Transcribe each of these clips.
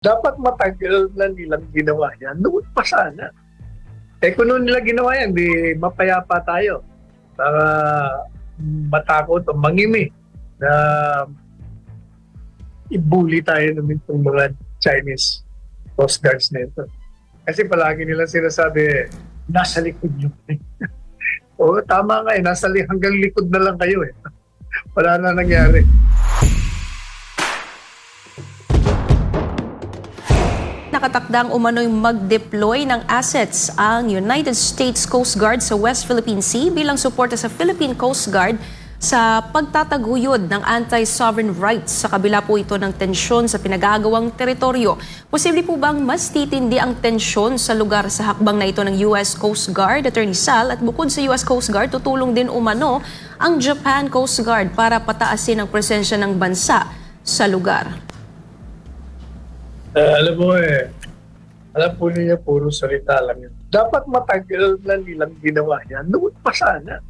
dapat matagal na nilang ginawa yan. Noon pa sana. Eh kung noon nila ginawa yan, di mapayapa tayo. Para matakot o mangimi na ibuli tayo ng itong mga Chinese Coast Guards na ito. Kasi palagi nila sinasabi, nasa likod nyo. Oo, tama nga eh. Nasa li- hanggang likod na lang kayo eh. Wala na nangyari. Nakatakdang umano'y mag-deploy ng assets ang United States Coast Guard sa West Philippine Sea bilang suporta sa Philippine Coast Guard sa pagtataguyod ng anti-sovereign rights sa kabila po ito ng tensyon sa pinagagawang teritoryo. Posible po bang mas titindi ang tensyon sa lugar sa hakbang na ito ng US Coast Guard, Attorney Sal, at bukod sa US Coast Guard, tutulong din umano ang Japan Coast Guard para pataasin ang presensya ng bansa sa lugar. Eh, alam mo eh, alam po niya puro salita lang yun. Dapat matagal na nilang ginawa yan. Noon pa sana.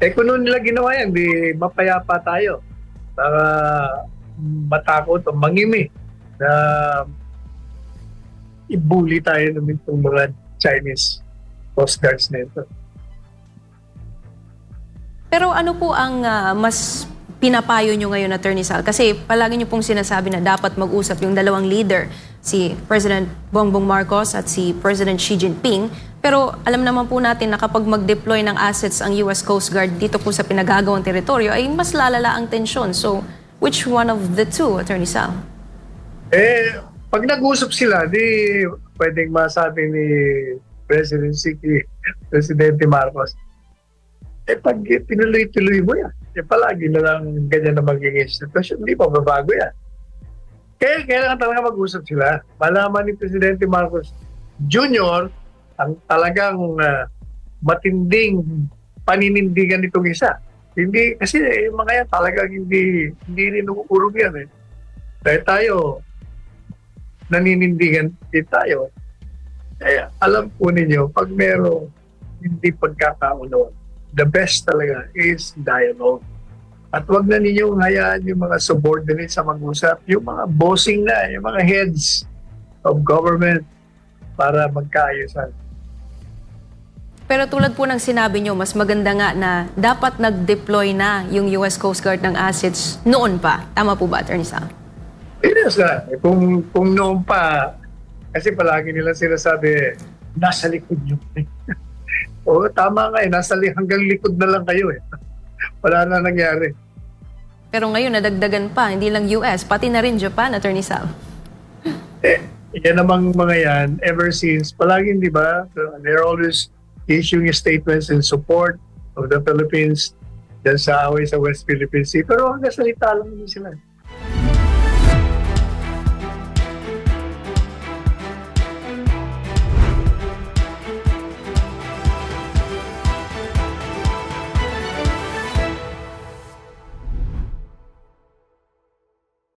Eh kung noon nila ginawa yan, di mapayapa tayo. Para matakot o mangimi na ibuli tayo ng itong mga Chinese Coast Guards na ito. Pero ano po ang ah, mas pinapayo nyo ngayon, Attorney Sal? Kasi palagi nyo pong sinasabi na dapat mag-usap yung dalawang leader, si President Bongbong Marcos at si President Xi Jinping. Pero alam naman po natin na kapag mag-deploy ng assets ang US Coast Guard dito po sa pinagagawang teritoryo, ay mas lalala ang tensyon. So, which one of the two, Attorney Sal? Eh, pag nag-usap sila, di pwedeng masabi ni President Siki, Presidente Marcos, eh pag tinuloy-tuloy mo yan, eh palagi na lang ganyan na magiging sitwasyon, hindi pa babago yan. Kaya kailangan talaga mag-usap sila. Malaman ni Presidente Marcos Jr. ang talagang ah, matinding paninindigan nitong isa. Hindi, kasi eh, mga yan talagang hindi, hindi rin umuurog yan eh. Dahil tayo, naninindigan din tayo. Kaya alam po ninyo, pag merong hindi pagkakaunawan, the best talaga is dialogue. At wag na ninyong hayaan yung mga subordinates sa mag-usap, yung mga bossing na, yung mga heads of government para magkaayusan. Pero tulad po ng sinabi nyo, mas maganda nga na dapat nag-deploy na yung US Coast Guard ng assets noon pa. Tama po ba, Attorney Sal? Yes, ah. Kung, kung noon pa, kasi palagi nila sinasabi, nasa likod nyo. Oo, tama nga eh. Nasa li- hanggang likod na lang kayo eh. Wala na nangyari. Pero ngayon, nadagdagan pa, hindi lang US, pati na rin Japan, Attorney Sal. Eh, yan namang mga yan, ever since, palaging di ba, they're always issuing statements in support of the Philippines dyan sa away sa West Philippine Sea. Pero hanggang salita lang din sila.